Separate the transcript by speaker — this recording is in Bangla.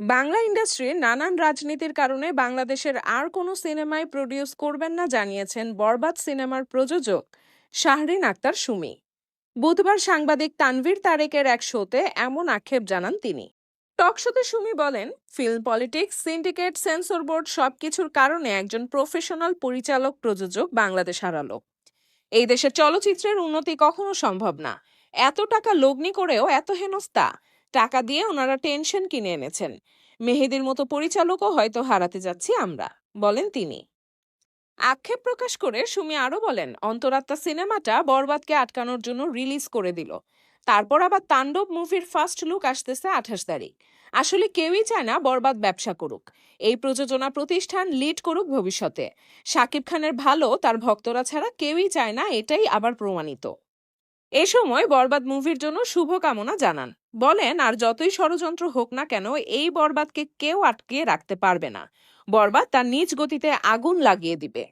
Speaker 1: বাংলা ইন্ডাস্ট্রির নানান রাজনীতির কারণে বাংলাদেশের আর কোনো সিনেমায় প্রডিউস করবেন না, জানিয়েছেন বরবাদ সিনেমার প্রযোজক শাহরিন আক্তার সুমি। বুধবার সাংবাদিক তানভীর তারেকের এক শোতে এমন আক্ষেপ জানান তিনি। টক শোতে সুমি বলেন, film, politics, syndicate, censor board সবকিছুর কারণে একজন প্রফেশনাল পরিচালক প্রযোজক বাংলাদেশ হারালো। এই দেশের চলচ্চিত্রের উন্নতি কখনো সম্ভব না। এত টাকা লগ্নি করেও এত হেনস্থা। টাকা দিয়ে ওনারা টেনশন কিনে এনেছেন। মেহেদির মতো পরিচালকও হয়তো হারাতে যাচ্ছি আমরা, বলেন তিনি। আক্ষেপ প্রকাশ করে সুমি আরও বলেন, অন্তরাত্মা সিনেমাটা বরবাদকে আটকানোর জন্য রিলিজ করে দিল। তারপর আবার তাণ্ডব মুভির ফার্স্ট লুক আসতেছে আঠাশ তারিখ। আসলে কেউই চায় না বরবাদ ব্যবসা করুক। এই প্রযোজনা প্রতিষ্ঠান লিড করুক ভবিষ্যতে। শাকিব খানের ভালো, তার ভক্তরা ছাড়া কেউই চায় না, এটাই আবার প্রমাণিত। এ সময় বরবাদ মুভির জন্য শুভকামনা জানান। বলেন, আর যতই ষড়যন্ত্র হোক না কেন, এই বরবাদকে কেউ আটকে রাখতে পারবে না। বরবাদ তার নিজ গতিতে আগুন লাগিয়ে দিবে।